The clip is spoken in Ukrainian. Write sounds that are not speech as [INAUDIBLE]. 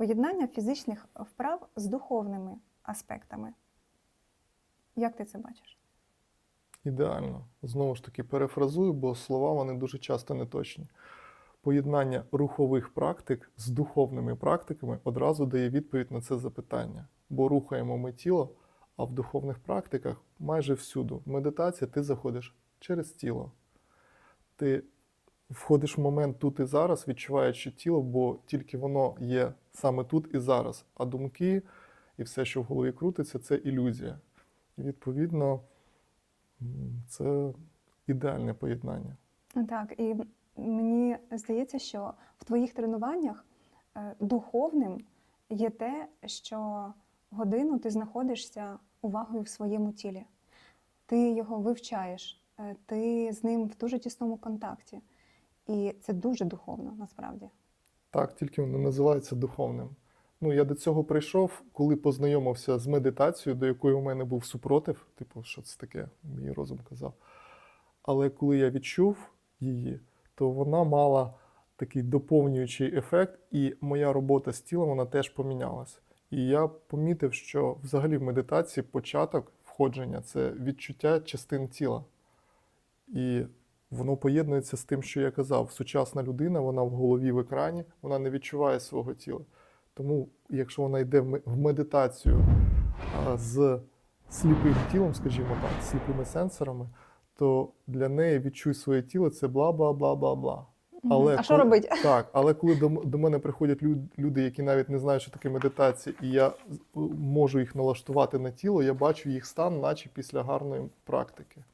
Поєднання фізичних вправ з духовними аспектами. Як ти це бачиш? Ідеально. Знову ж таки, перефразую, бо слова вони дуже часто неточні. Поєднання рухових практик з духовними практиками одразу дає відповідь на це запитання. Бо рухаємо ми тіло, а в духовних практиках майже всюди. В медитації ти заходиш через тіло. Ти входиш в момент тут і зараз, відчуваючи тіло, бо тільки воно є саме тут і зараз. А думки і все, що в голові крутиться, це ілюзія. І відповідно. Це ідеальне поєднання. Так, і мені здається, що в твоїх тренуваннях е, духовним є те, що годину ти знаходишся увагою в своєму тілі. Ти його вивчаєш, е, ти з ним в дуже тісному контакті. І це дуже духовно насправді. Так, тільки воно називається духовним. Ну, я до цього прийшов, коли познайомився з медитацією, до якої у мене був супротив, типу, що це таке, мій розум казав. Але коли я відчув її, то вона мала такий доповнюючий ефект, і моя робота з тілом вона теж помінялась. І я помітив, що взагалі в медитації початок входження це відчуття частин тіла. І воно поєднується з тим, що я казав. Сучасна людина, вона в голові в екрані, вона не відчуває свого тіла. Тому, якщо вона йде в медитацію з сліпим тілом, скажімо так, з сліпими сенсорами, то для неї відчуй своє тіло це бла бла бла бла бла. Але а що коли- робити? [LAUGHS] Так, але коли до, до мене приходять люди, які навіть не знають, що таке медитація, і я можу їх налаштувати на тіло, я бачу їх стан, наче після гарної практики.